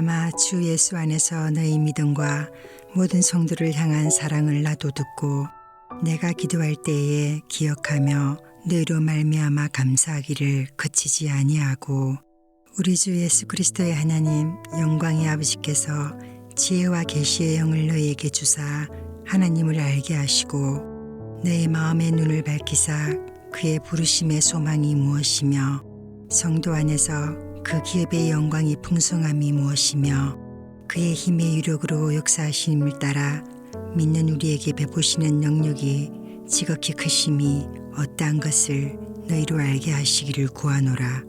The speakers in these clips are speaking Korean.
말미암아 주 예수 안에서 너희 믿음과 모든 성도를 향한 사랑을 나도 듣고 내가 기도할 때에 기억하며 너희로 말미암아 감사하기를 그치지 아니하고 우리 주 예수 그리스도의 하나님 영광의 아버지께서 지혜와 계시의 영을 너희에게 주사 하나님을 알게 하시고 너희 마음의 눈을 밝히사 그의 부르심의 소망이 무엇이며 성도 안에서 그 기업의 영광이 풍성함이 무엇이며 그의 힘의 유력으로 역사하심을 따라 믿는 우리에게 베푸시는 능력이 지극히 크심이 어떠한 것을 너희로 알게 하시기를 구하노라.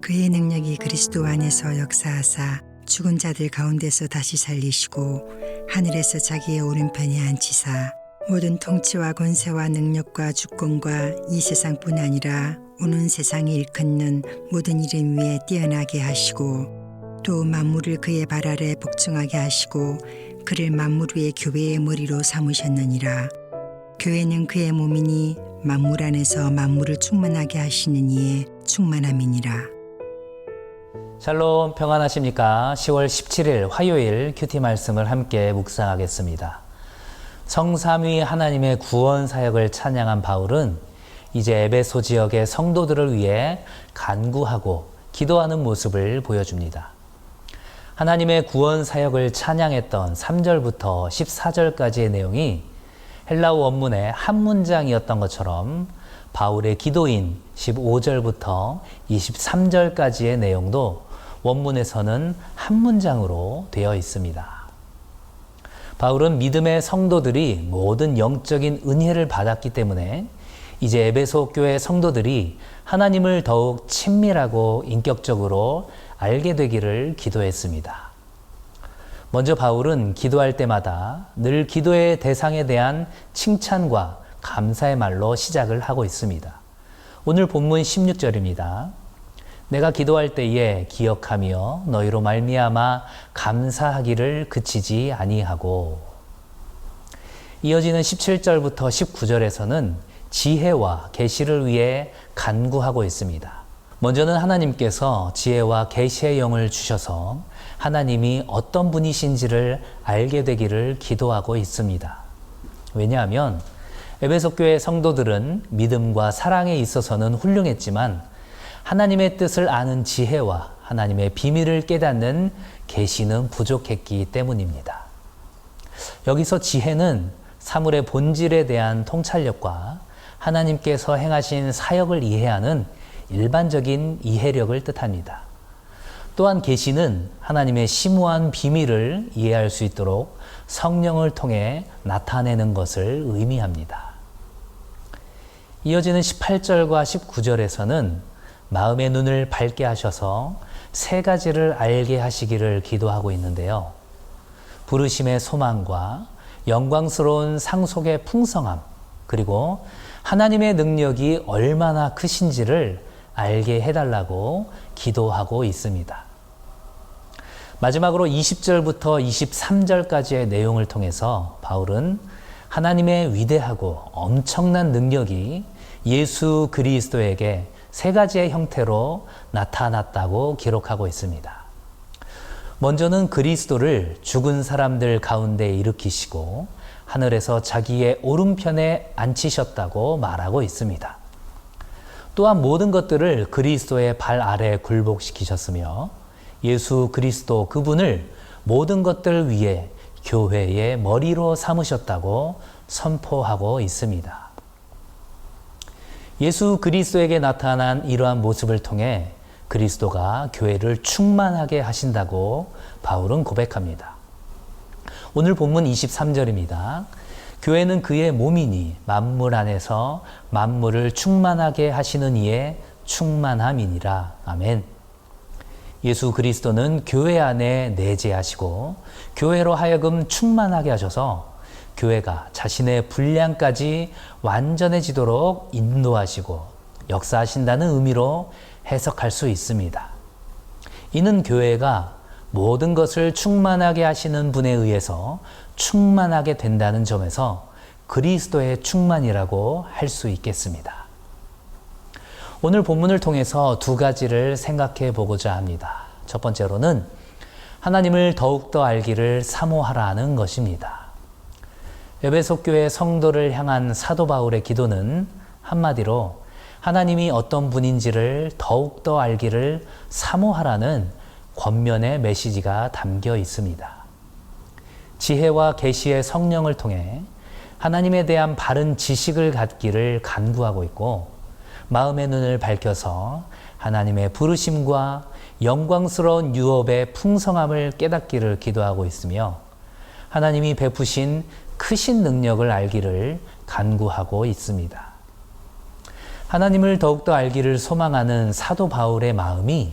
그의 능력이 그리스도 안에서 역사하사 죽은 자들 가운데서 다시 살리시고 하늘에서 자기의 오른편에 앉히사 모든 통치와 권세와 능력과 주권과 이 세상뿐 아니라 오는 세상에 일컫는 모든 이름 위에 뛰어나게 하시고 또 만물을 그의 발 아래 복종하게 하시고 그를 만물 위의 교회의 머리로 삼으셨느니라 교회는 그의 몸이니 만물 안에서 만물을 충만하게 하시는 이의 충만함이니라 샬롬 평안하십니까? 10월 17일 화요일 큐티 말씀을 함께 묵상하겠습니다. 성삼위 하나님의 구원 사역을 찬양한 바울은 이제 에베소 지역의 성도들을 위해 간구하고 기도하는 모습을 보여줍니다. 하나님의 구원 사역을 찬양했던 3절부터 14절까지의 내용이 헬라어 원문의 한 문장이었던 것처럼 바울의 기도인 15절부터 23절까지의 내용도 원문에서는 한 문장으로 되어 있습니다. 바울은 믿음의 성도들이 모든 영적인 은혜를 받았기 때문에 이제 에베소 교회 성도들이 하나님을 더욱 친밀하고 인격적으로 알게 되기를 기도했습니다. 먼저 바울은 기도할 때마다 늘 기도의 대상에 대한 칭찬과 감사의 말로 시작을 하고 있습니다. 오늘 본문 16절입니다. 내가 기도할 때에 기억하며 너희로 말미암아 감사하기를 그치지 아니하고 이어지는 17절부터 19절에서는 지혜와 계시를 위해 간구하고 있습니다. 먼저는 하나님께서 지혜와 계시의 영을 주셔서 하나님이 어떤 분이신지를 알게 되기를 기도하고 있습니다. 왜냐하면 에베소 교회 성도들은 믿음과 사랑에 있어서는 훌륭했지만 하나님의 뜻을 아는 지혜와 하나님의 비밀을 깨닫는 계시는 부족했기 때문입니다. 여기서 지혜는 사물의 본질에 대한 통찰력과 하나님께서 행하신 사역을 이해하는 일반적인 이해력을 뜻합니다. 또한 계시는 하나님의 심오한 비밀을 이해할 수 있도록 성령을 통해 나타내는 것을 의미합니다. 이어지는 18절과 19절에서는 마음의 눈을 밝게 하셔서 세 가지를 알게 하시기를 기도하고 있는데요. 부르심의 소망과 영광스러운 상속의 풍성함, 그리고 하나님의 능력이 얼마나 크신지를 알게 해달라고 기도하고 있습니다. 마지막으로 20절부터 23절까지의 내용을 통해서 바울은 하나님의 위대하고 엄청난 능력이 예수 그리스도에게 세 가지의 형태로 나타났다고 기록하고 있습니다. 먼저는 그리스도를 죽은 사람들 가운데 일으키시고 하늘에서 자기의 오른편에 앉히셨다고 말하고 있습니다. 또한 모든 것들을 그리스도의 발 아래 굴복시키셨으며 예수 그리스도 그분을 모든 것들 위에 교회의 머리로 삼으셨다고 선포하고 있습니다. 예수 그리스도에게 나타난 이러한 모습을 통해 그리스도가 교회를 충만하게 하신다고 바울은 고백합니다. 오늘 본문 23절입니다. 교회는 그의 몸이니 만물 안에서 만물을 충만하게 하시는 이의 충만함이니라. 아멘. 예수 그리스도는 교회 안에 내재하시고 교회로 하여금 충만하게 하셔서 교회가 자신의 분량까지 완전해지도록 인도하시고 역사하신다는 의미로 해석할 수 있습니다. 이는 교회가 모든 것을 충만하게 하시는 분에 의해서 충만하게 된다는 점에서 그리스도의 충만이라고 할 수 있겠습니다. 오늘 본문을 통해서 두 가지를 생각해 보고자 합니다. 첫 번째로는 하나님을 더욱더 알기를 사모하라는 것입니다. 에베소 교회 성도를 향한 사도 바울의 기도는 한마디로 하나님이 어떤 분인지를 더욱더 알기를 사모하라는 권면의 메시지가 담겨 있습니다. 지혜와 계시의 성령을 통해 하나님에 대한 바른 지식을 갖기를 간구하고 있고 마음의 눈을 밝혀서 하나님의 부르심과 영광스러운 유업의 풍성함을 깨닫기를 기도하고 있으며 하나님이 베푸신 크신 능력을 알기를 간구하고 있습니다. 하나님을 더욱더 알기를 소망하는 사도 바울의 마음이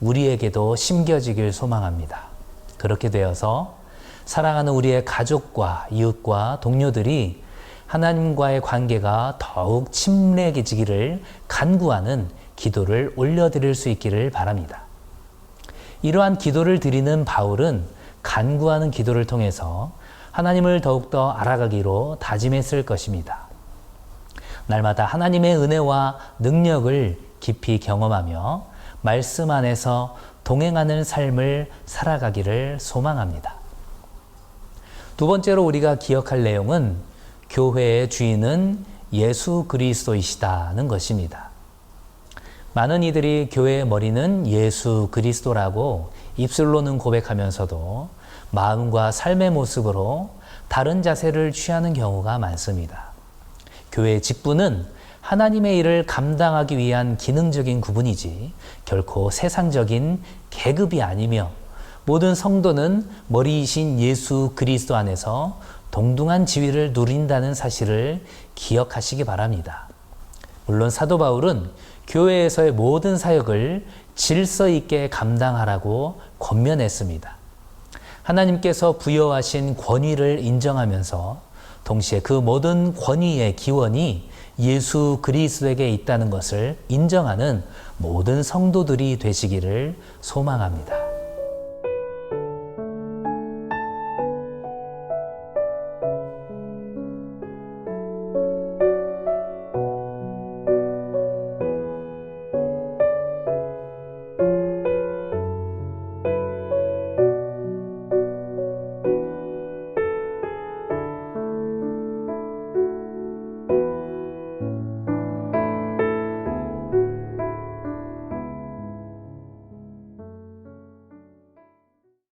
우리에게도 심겨지길 소망합니다. 그렇게 되어서 사랑하는 우리의 가족과 이웃과 동료들이 하나님과의 관계가 더욱 친밀해지기를 간구하는 기도를 올려드릴 수 있기를 바랍니다. 이러한 기도를 드리는 바울은 간구하는 기도를 통해서 하나님을 더욱더 알아가기로 다짐했을 것입니다. 날마다 하나님의 은혜와 능력을 깊이 경험하며 말씀 안에서 동행하는 삶을 살아가기를 소망합니다. 두 번째로 우리가 기억할 내용은 교회의 주인은 예수 그리스도이시다는 것입니다. 많은 이들이 교회의 머리는 예수 그리스도라고 입술로는 고백하면서도 마음과 삶의 모습으로 다른 자세를 취하는 경우가 많습니다. 교회의 직분은 하나님의 일을 감당하기 위한 기능적인 구분이지 결코 세상적인 계급이 아니며 모든 성도는 머리이신 예수 그리스도 안에서 동등한 지위를 누린다는 사실을 기억하시기 바랍니다. 물론 사도 바울은 교회에서의 모든 사역을 질서 있게 감당하라고 권면했습니다. 하나님께서 부여하신 권위를 인정하면서 동시에 그 모든 권위의 기원이 예수 그리스도에게 있다는 것을 인정하는 모든 성도들이 되시기를 소망합니다.